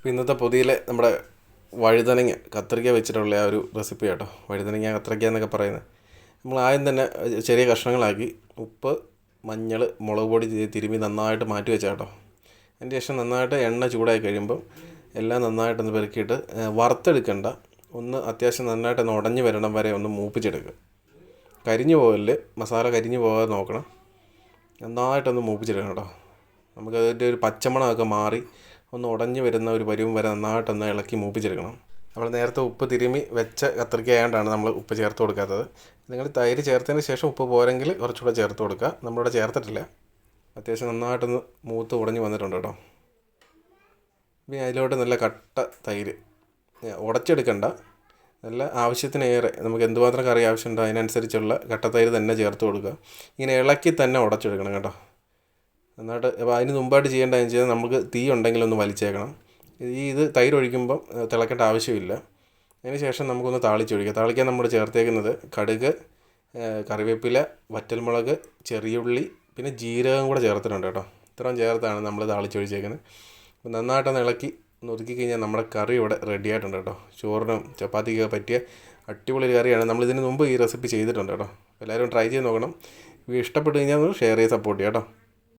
അപ്പോൾ ഇന്നത്തെ പൊതിയിലെ നമ്മുടെ വഴുതനങ്ങ കത്രിക്ക വെച്ചിട്ടുള്ള ആ ഒരു റെസിപ്പി കേട്ടോ വഴുതനങ്ങ കത്രിക്ക എന്നൊക്കെ പറയുന്നത്. നമ്മൾ ആദ്യം തന്നെ ചെറിയ കഷ്ണങ്ങളാക്കി ഉപ്പ് മഞ്ഞൾ മുളക് പൊടി തിരുമ്പി നന്നായിട്ട് മാറ്റി വെച്ചാൽ കേട്ടോ അതിന് ശേഷം നന്നായിട്ട് എണ്ണ ചൂടായി കഴിയുമ്പം എല്ലാം നന്നായിട്ടൊന്ന് വറുത്തെടുക്കേണ്ട വറുത്തെടുക്കണ്ട. ഒന്ന് അത്യാവശ്യം നന്നായിട്ടൊന്ന് ഉടഞ്ഞു വരണം വരെ ഒന്ന് മൂപ്പിച്ചെടുക്കുക. കരിഞ്ഞു പോകൽ മസാല കരിഞ്ഞു പോകാതെ നോക്കണം. നന്നായിട്ടൊന്ന് മൂപ്പിച്ചെടുക്കണം കേട്ടോ നമുക്കതിന്റെ ഒരു പച്ചമണമൊക്കെ മാറി ഒന്ന് ഉടഞ്ഞു വരുന്ന ഒരു പരുവം വരെ നന്നായിട്ടൊന്ന് ഇളക്കി മൂപ്പിച്ചെടുക്കണം. നമ്മൾ നേരത്തെ ഉപ്പ് തിരുമ്മി വെച്ച കത്തിരിക്കയായതുകൊണ്ടാണ് നമ്മൾ ഉപ്പ് ചേർത്ത് കൊടുക്കാത്തത്. നിങ്ങൾ തൈര് ചേർത്തതിന് ശേഷം ഉപ്പ് പോരെങ്കിൽ കുറച്ചുകൂടെ ചേർത്ത് കൊടുക്കുക. നമ്മളിവിടെ ചേർത്തിട്ടില്ല. അത്യാവശ്യം നന്നായിട്ടൊന്ന് മൂത്ത് ഉടഞ്ഞു വന്നിട്ടുണ്ട് കേട്ടോ. ഇനി അതിലോട്ട് നല്ല കട്ട തൈര്. ഉടച്ചെടുക്കണ്ട. നല്ല ആവശ്യത്തിനേറെ നമുക്ക് എന്തുമാത്രം കറി ആവശ്യമുണ്ടോ അതിനനുസരിച്ചുള്ള കട്ട തൈര് തന്നെ ചേർത്ത് കൊടുക്കുക. ഇങ്ങനെ ഇളക്കി തന്നെ ഉടച്ചെടുക്കണം കേട്ടോ. നന്നായിട്ട് അപ്പോൾ അതിന് മുമ്പായിട്ട് ചെയ്യേണ്ടതെന്ന് വെച്ചാൽ നമുക്ക് തീ ഉണ്ടെങ്കിൽ ഒന്ന് വലിച്ചേക്കണം. ഈ ഇത് തൈര് ഒഴിക്കുമ്പം തിളക്കേണ്ട ആവശ്യമില്ല. അതിന് ശേഷം നമുക്കൊന്ന് താളിച്ചൊഴിക്കുക താളിക്കാൻ നമ്മൾ ചേർത്തേക്കുന്നത് കടുക് കറിവേപ്പില വറ്റൽമുളക് ചെറിയുള്ളി പിന്നെ ജീരകം കൂടെ ചേർത്തിട്ടുണ്ട് കേട്ടോ. ഇത്രയും ചേർത്താണ് നമ്മൾ താളിച്ചൊഴിച്ചേക്കുന്നത്. അപ്പോൾ നന്നായിട്ടൊന്ന് ഇളക്കി ഒതുക്കി കഴിഞ്ഞാൽ നമ്മുടെ കറി ഇവിടെ റെഡി ആയിട്ടുണ്ട് കേട്ടോ. ചോറിനും ചപ്പാത്തിക്കൊക്കെ പറ്റിയ അടിപൊളി കറിയാണ്. നമ്മൾ ഇതിന് മുമ്പ് ഈ റെസിപ്പി ചെയ്തിട്ടുണ്ട് കേട്ടോ. എല്ലാവരും ട്രൈ ചെയ്ത് നോക്കണം. ഇഷ്ടപ്പെട്ട് കഴിഞ്ഞാൽ ഒന്ന് ഷെയർ ചെയ്ത് സപ്പോർട്ട് ചെയ്യാം കേട്ടോ.